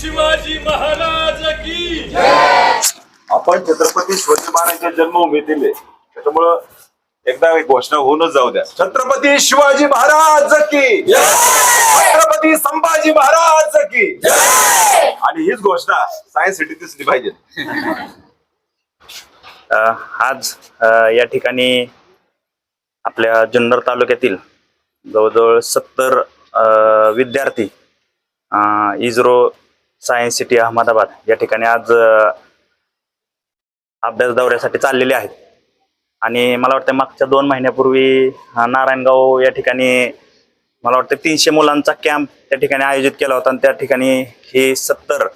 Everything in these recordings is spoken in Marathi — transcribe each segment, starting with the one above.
शिवाजी महाराज की आपण छत्रपती शिवाजी महाराजांच्या जन्मभूमीतील आहे. त्याच्यामुळं एकदा एक घोषणा होऊनच जाऊ द्या. छत्रपती शिवाजी महाराज की! छत्रपती संभाजी महाराज की! आणि हीच घोषणा सायन्स सिटी दिसली पाहिजे. अ, आज अ, या ठिकाणी आपल्या जुन्नर तालुक्यातील जवळजवळ सत्तर विद्यार्थी अ, इस्रो सायन्स सिटी अहमदाबाद या ठिकाणी आज अभ्यास दौऱ्यासाठी चाललेले आहेत. आणि मला वाटतं मागच्या दोन महिन्यापूर्वी नारायणगाव या ठिकाणी मला वाटतं तीनशे मुलांचा कॅम्प त्या ठिकाणी आयोजित केला होता. आणि त्या ठिकाणी ही सत्तर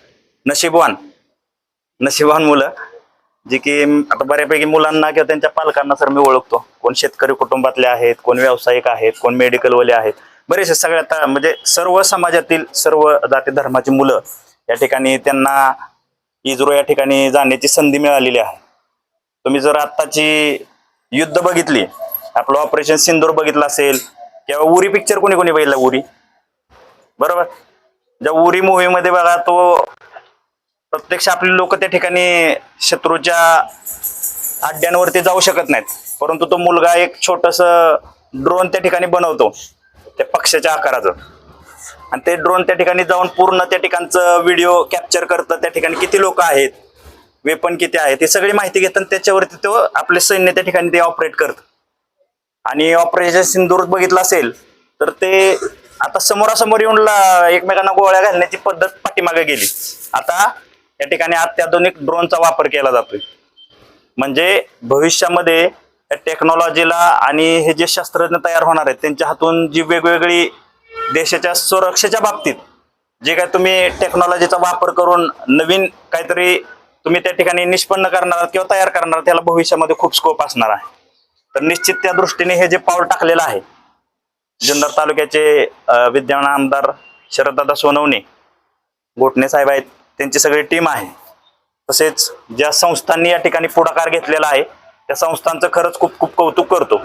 नशीबवान नशीबवान मुलं जे की आता बऱ्यापैकी मुलांना किंवा त्यांच्या पालकांना सर मी ओळखतो. कोण शेतकरी कुटुंबातले आहेत कोण व्यावसायिक आहेत कोण मेडिकलवाले आहेत. बरेचसे सगळ्यात म्हणजे सर्व समाजातील सर्व जाती धर्माची मुलं या ठिकाणी त्यांना इजरो या ठिकाणी जाण्याची संधी मिळालेली आहे. तुम्ही जर आत्ताची युद्ध बघितली आपलं ऑपरेशन सिंदूर बघितलं असेल किंवा उरी पिक्चर कोणी कोणी बघितला? उरी. बरोबर? ज्या उरी मूवीमध्ये बघा तो प्रत्यक्ष आपले लोक त्या ठिकाणी शत्रूच्या अड्ड्यांवरती जाऊ शकत नाहीत. परंतु तो मुलगा एक छोटस ड्रोन त्या ठिकाणी बनवतो त्या पक्षाच्या आकाराचं. आणि ते ड्रोन त्या ठिकाणी जाऊन पूर्ण त्या ठिकाणचं व्हिडिओ कॅप्चर करतं त्या ठिकाणी किती लोक आहेत वेपन किती आहेत ही सगळी माहिती घेतात आणि त्याच्यावरती तो आपले सैन्य त्या ठिकाणी ते ऑपरेट करतं. आणि ऑपरेशन सिंदूर बघितलं असेल तर ते आता समोरासमोर येऊन ला- एकमेकांना गोळ्या घालण्याची पद्धत पाठीमागे गेली. आता या ठिकाणी अत्याधुनिक ड्रोनचा वापर केला जातोय. म्हणजे भविष्यामध्ये टेक्नॉलॉजीला आणि हे जे शास्त्रज्ञ तयार होणार आहेत त्यांच्या हातून जी वेगवेगळी देशाच्या सुरक्षेच्या बाबतीत जे काय तुम्ही टेक्नॉलॉजीचा वापर करून नवीन काहीतरी तुम्ही त्या ठिकाणी निष्पन्न करणार किंवा तयार करणार त्याला भविष्यामध्ये खूप स्कोप असणार आहे. तर निश्चित त्या दृष्टीने हे जे पाऊल टाकलेलं आहे जुन्नर तालुक्याचे विद्यमान आमदार शरददादा सोनवणे गोटणे साहेब आहेत त्यांची सगळी टीम आहे. तसेच ज्या संस्थांनी या ठिकाणी पुढाकार घेतलेला आहे त्या संस्थांचं खरंच खूप खूप कौतुक करतो.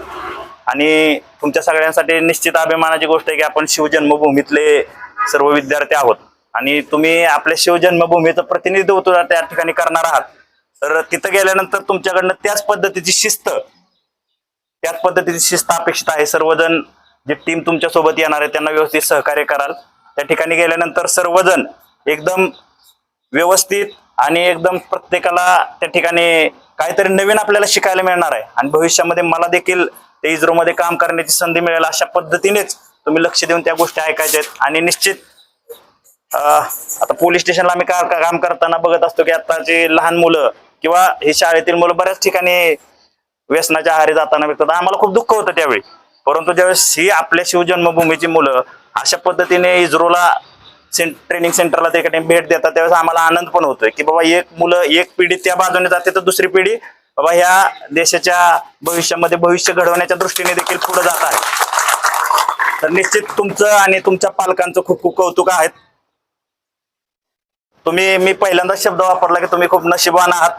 आणि तुमच्या सगळ्यांसाठी निश्चित अभिमानाची गोष्ट आहे की आपण शिवजन्मभूमीतले सर्व विद्यार्थी आहोत. आणि तुम्ही आपल्या शिवजन्मभूमीचं प्रतिनिधित्व त्या ठिकाणी करणार आहात. तर तिथं गेल्यानंतर तुमच्याकडनं त्याच पद्धतीची शिस्त त्याच पद्धतीची शिस्त अपेक्षित आहे. सर्वजण जी टीम तुमच्यासोबत येणार आहे त्यांना व्यवस्थित सहकार्य कराल. त्या ठिकाणी गेल्यानंतर सर्वजण एकदम व्यवस्थित आणि एकदम प्रत्येकाला त्या ठिकाणी काहीतरी नवीन आपल्याला शिकायला मिळणार आहे. आणि भविष्यामध्ये मला देखील ते इस्रोमध्ये काम करण्याची संधी मिळेल अशा पद्धतीनेच तुम्ही लक्ष देऊन त्या गोष्टी ऐकायच्या आहेत. आणि निश्चित आता पोलीस स्टेशनला आम्ही का काम करताना बघत असतो की आताची लहान मुलं किंवा ही शाळेतील मुलं बऱ्याच ठिकाणी व्यसनाच्या आहारी जाताना भेटतात. आम्हाला खूप दुःख होतं त्यावेळी. परंतु ज्यावेळेस ही आपल्या शिवजन्मभूमीची मुलं अशा पद्धतीने इस्रोला सें ट्रेनिंग सेंटरला ते भेट देतात त्यावेळेस आम्हाला आनंद पण होतोय की बाबा एक मुलं एक पिढी त्या बाजूने जाते तर दुसरी पिढी बाबा ह्या देशाच्या भविष्यामध्ये भविष्य घडवण्याच्या दृष्टीने देखील पुढे जात आहे. तर निश्चित तुमचं आणि तुमच्या पालकांचं खूप खूप कौतुक आहेत तुम्ही मी पहिल्यांदा शब्द वापरला की तुम्ही खूप नशिबान आहात.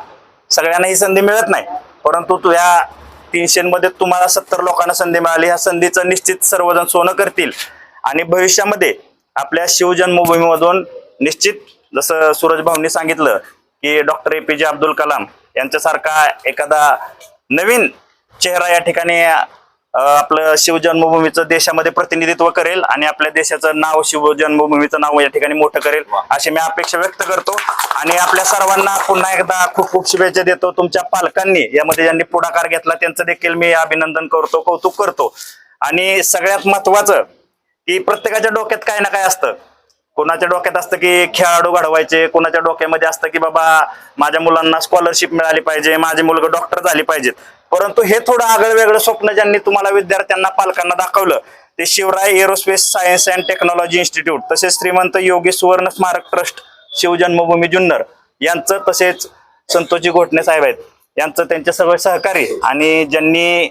सगळ्यांना ही संधी मिळत नाही. परंतु तुझ्या या तीनशेमध्ये तुम्हाला सत्तर लोकांना संधी मिळाली. ह्या संधीचं निश्चित सर्वजण सोनं करतील. आणि भविष्यामध्ये आपल्या शिवजन्मभूमीमधून निश्चित जसं सूरज भाऊंनी सांगितलं की डॉक्टर ए पी जे अब्दुल कलाम यांच्यासारखा एखादा नवीन चेहरा या ठिकाणी आपलं शिवजन्मभूमीचं देशामध्ये प्रतिनिधित्व करेल आणि आपल्या देशाचं नाव शिवजन्मभूमीचं नाव या ठिकाणी मोठं करेल अशी मी अपेक्षा व्यक्त करतो. आणि आपल्या सर्वांना पुन्हा एकदा खूप खूप शुभेच्छा देतो. तुमच्या पालकांनी यामध्ये ज्यांनी पुढाकार घेतला त्यांचं देखील मी अभिनंदन करतो कौतुक करतो. आणि सगळ्यात महत्वाचं की प्रत्येकाच्या डोक्यात काय ना काय असतं. कोणाच्या डोक्यात असतं की खेळाडू घडवायचे कोणाच्या डोक्यामध्ये असतं की बाबा माझ्या मुलांना स्कॉलरशिप मिळाली पाहिजे माझे मुलगा डॉक्टर झाली पाहिजेत. परंतु हे थोडं आगळं वेगळं स्वप्न ज्यांनी तुम्हाला विद्यार्थ्यांना पालकांना दाखवलं ते Shivray aerospace science and technology institute तसेच श्रीमंत योगी सुवर्ण स्मारक ट्रस्ट शिवजन्मभूमी जुन्नर यांचं तसेच संतोषजी घोटणे साहेब आहेत. यांचं त्यांचे सगळे सहकारी आणि ज्यांनी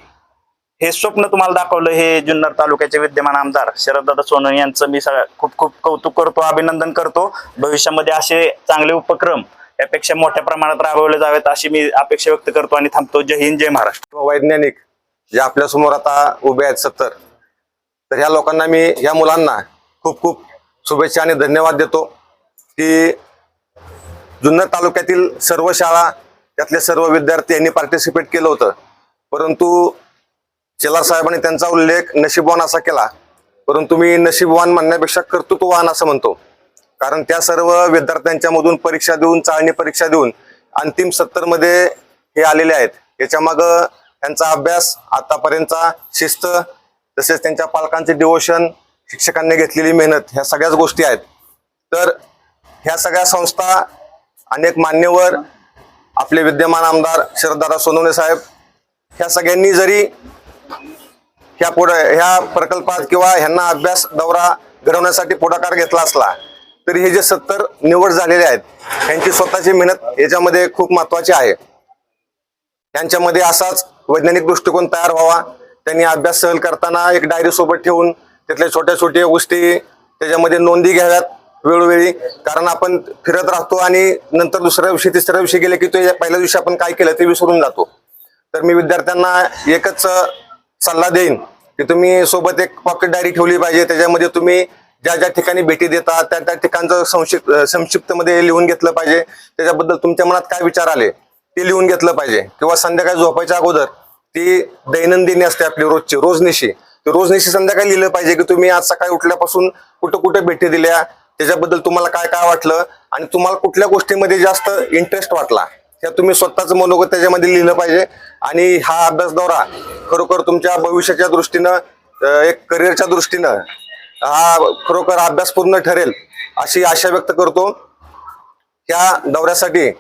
हे स्वप्न तुम्हाला दाखवलं हे जुन्नर तालुक्याचे विद्यमान आमदार शरददादा सोनवणे यांचं मी सगळं खूप खूप कौतुक करतो अभिनंदन करतो. भविष्यामध्ये असे चांगले उपक्रम यापेक्षा मोठ्या प्रमाणात राबवले जावेत अशी मी अपेक्षा व्यक्त करतो आणि थांबतो. जय हिंद जय महाराष्ट्र. वैज्ञानिक जे आपल्यासमोर आता उभे आहेत सत्तर तर ह्या लोकांना मी ह्या मुलांना खूप खूप शुभेच्छा आणि धन्यवाद देतो की जुन्नर तालुक्यातील सर्व शाळा त्यातले सर्व विद्यार्थी यांनी पार्टिसिपेट केलं होतं. परंतु शेलार साहेबांनी त्यांचा उल्लेख नशीबवान असा केला परंतु मी नशीबवान म्हणण्यापेक्षा कर्तृत्ववान असं म्हणतो. कारण त्या सर्व विद्यार्थ्यांच्या मधून परीक्षा देऊन चाळणी परीक्षा देऊन अंतिम सत्तरमध्ये हे आलेले आहेत. याच्या माग त्यांचा अभ्यास आतापर्यंतचा शिस्त तसेच त्यांच्या पालकांचे डिवोशन शिक्षकांनी घेतलेली मेहनत ह्या सगळ्याच गोष्टी आहेत. तर ह्या सगळ्या संस्था अनेक मान्यवर आपले विद्यमान आमदार शरददादा सोनवणे साहेब ह्या सगळ्यांनी जरी ह्या पुढे ह्या प्रकल्पात किंवा ह्यांना अभ्यास दौरा घडवण्यासाठी पुढाकार घेतला असला तरी हे जे सत्तर निवड झालेले आहेत ह्यांची स्वतःची मेहनत याच्यामध्ये खूप महत्वाची आहे. त्यांच्यामध्ये असाच वैज्ञानिक दृष्टिकोन तयार व्हावा. त्यांनी अभ्यास सहल करताना एक डायरी सोबत ठेवून त्यातल्या छोट्या छोट्या गोष्टी त्याच्यामध्ये नोंदी घ्याव्यात वेळोवेळी. कारण आपण फिरत राहतो आणि नंतर दुसऱ्या दिवशी तिसऱ्या दिवशी गेले की तो पहिल्या दिवशी आपण काय केलं ते विसरून जातो. तर मी विद्यार्थ्यांना एकच सल्ला देईन की तुम्ही सोबत एक पॉकेट डायरी ठेवली पाहिजे. त्याच्यामध्ये तुम्ही ज्या ज्या ठिकाणी भेटी देतात त्या त्या ठिकाणचं संक्षिप्त संक्षिप्तमध्ये लिहून घेतलं पाहिजे. त्याच्याबद्दल तुमच्या मनात काय विचार आले ते लिहून घेतलं पाहिजे. किंवा संध्याकाळी झोपायच्या अगोदर ती दैनंदिनी असते आपली रोजची रोजनिशी. ते रोजनिशी संध्याकाळी लिहिलं पाहिजे की तुम्ही आज सकाळी उठल्यापासून कुठं कुठं भेटी दिल्या त्याच्याबद्दल तुम्हाला काय काय वाटलं आणि तुम्हाला कुठल्या गोष्टीमध्ये जास्त इंटरेस्ट वाटला. ह्या तुम्ही स्वतःच मनोगत त्याच्यामध्ये लिहिलं पाहिजे. आणि हा अभ्यास दौरा खरोखर तुमच्या भविष्याच्या दृष्टीनं एक करिअरच्या दृष्टीनं हा खरोखर अभ्यासपूर्ण ठरेल अशी आशा व्यक्त करतो. त्या दौऱ्यासाठी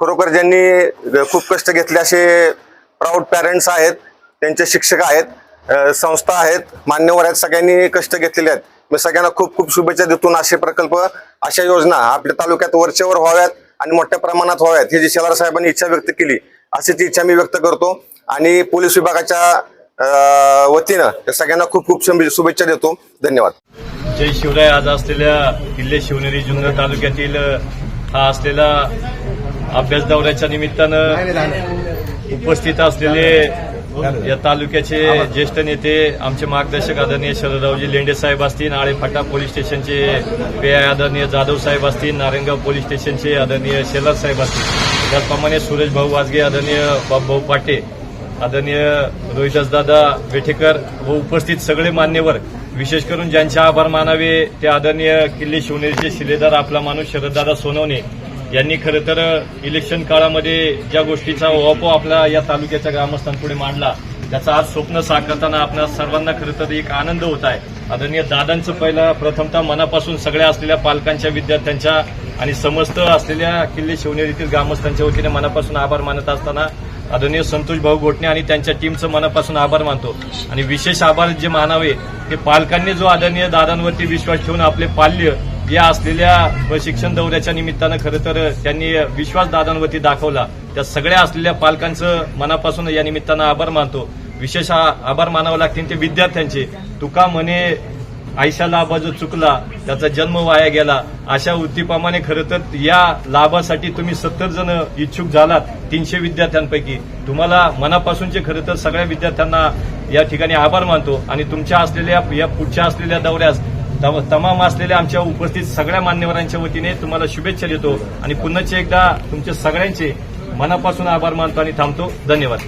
खरोखर ज्यांनी खूप कष्ट घेतले असे प्राऊड पॅरेंट्स आहेत त्यांचे शिक्षक आहेत संस्था आहेत मान्यवर आहेत सगळ्यांनी कष्ट घेतलेले आहेत. मी सगळ्यांना खूप खूप शुभेच्छा देतून असे प्रकल्प अशा योजना आपल्या तालुक्यात वरचेवर व्हाव्यात. आणि मोठ्या प्रमाणात व्हाव्यात. ही जी शेलार साहेबांनी इच्छा व्यक्त केली अशी ती इच्छा मी व्यक्त करतो. आणि पोलीस विभागाच्या वतीनं सगळ्यांना खूप खूप शुभेच्छा देतो. धन्यवाद. जय शिवराय. आज असलेल्या किल्ले शिवनेरी जुन्नर तालुक्यातील हा असलेला अभ्यास दौऱ्याच्या निमित्तानं उपस्थित असलेले या तालुक्याचे ज्येष्ठ नेते आमचे मार्गदर्शक आदरणीय शरदरावजी लेंडे साहेब असतील आळेफाटा पोलीस स्टेशनचे पे आय आदरणीय जाधव साहेब असतील नारायणगाव पोलीस स्टेशनचे आदरणीय शेलार साहेब असतील. त्याचप्रमाणे सुरेश भाऊ वाजगे आदरणीय बाबभाऊ पाटे आदरणीय रोहिदासदादा वेठेकर व उपस्थित सगळे मान्यवर विशेष करून ज्यांचे आभार मानावे ते आदरणीय किल्ले शिवनेरीचे शिलेदार आपला माणूस शरददादा सोनवणे यांनी खरं तर इलेक्शन काळामध्ये ज्या गोष्टीचा ओपो आपला या तालुक्याच्या ग्रामस्थांपुढे मांडला त्याचा आज स्वप्न साकारताना आपल्या सर्वांना खरं तर एक आनंद होत आहे. आदरणीय दादांचं पहिला प्रथमतः मनापासून सगळ्या असलेल्या पालकांच्या विद्यार्थ्यांच्या आणि समस्त असलेल्या किल्ले शिवनेरीतील ग्रामस्थांच्या वतीने मनापासून आभार मानत असताना आदरणीय संतोष भाऊ गोटणे आणि त्यांच्या टीमचं मनापासून आभार मानतो. आणि विशेष आभार जे मानावे ते पालकांनी जो आदरणीय दादांवरती विश्वास ठेवून आपले पाल्य या असलेल्या शिक्षण दौऱ्याच्या निमित्तानं खरं तर त्यांनी विश्वास दादांवरती दाखवला. त्या सगळ्या असलेल्या पालकांचं मनापासून या निमित्तानं आभार मानतो. विशेष आभार मानावं लागतील ते विद्यार्थ्यांचे. तुका म्हणे आयशा लाभा जो चुकला त्याचा जन्म वाया गेला. अशा वृत्तीप्रमाणे खरं तर या लाभासाठी तुम्ही सत्तर जण इच्छुक झालात तीनशे विद्यार्थ्यांपैकी. तुम्हाला मनापासूनचे खरं तर सगळ्या विद्यार्थ्यांना या ठिकाणी आभार मानतो. आणि तुमच्या असलेल्या या पुढच्या असलेल्या दौऱ्यास तमाम असलेल्या आमच्या उपस्थित सगळ्या मान्यवरांच्या वतीने तुम्हाला शुभेच्छा देतो आणि पुन्हा एकदा तुमच्या सगळ्यांचे मनापासून आभार मानतो आणि थांबतो. धन्यवाद.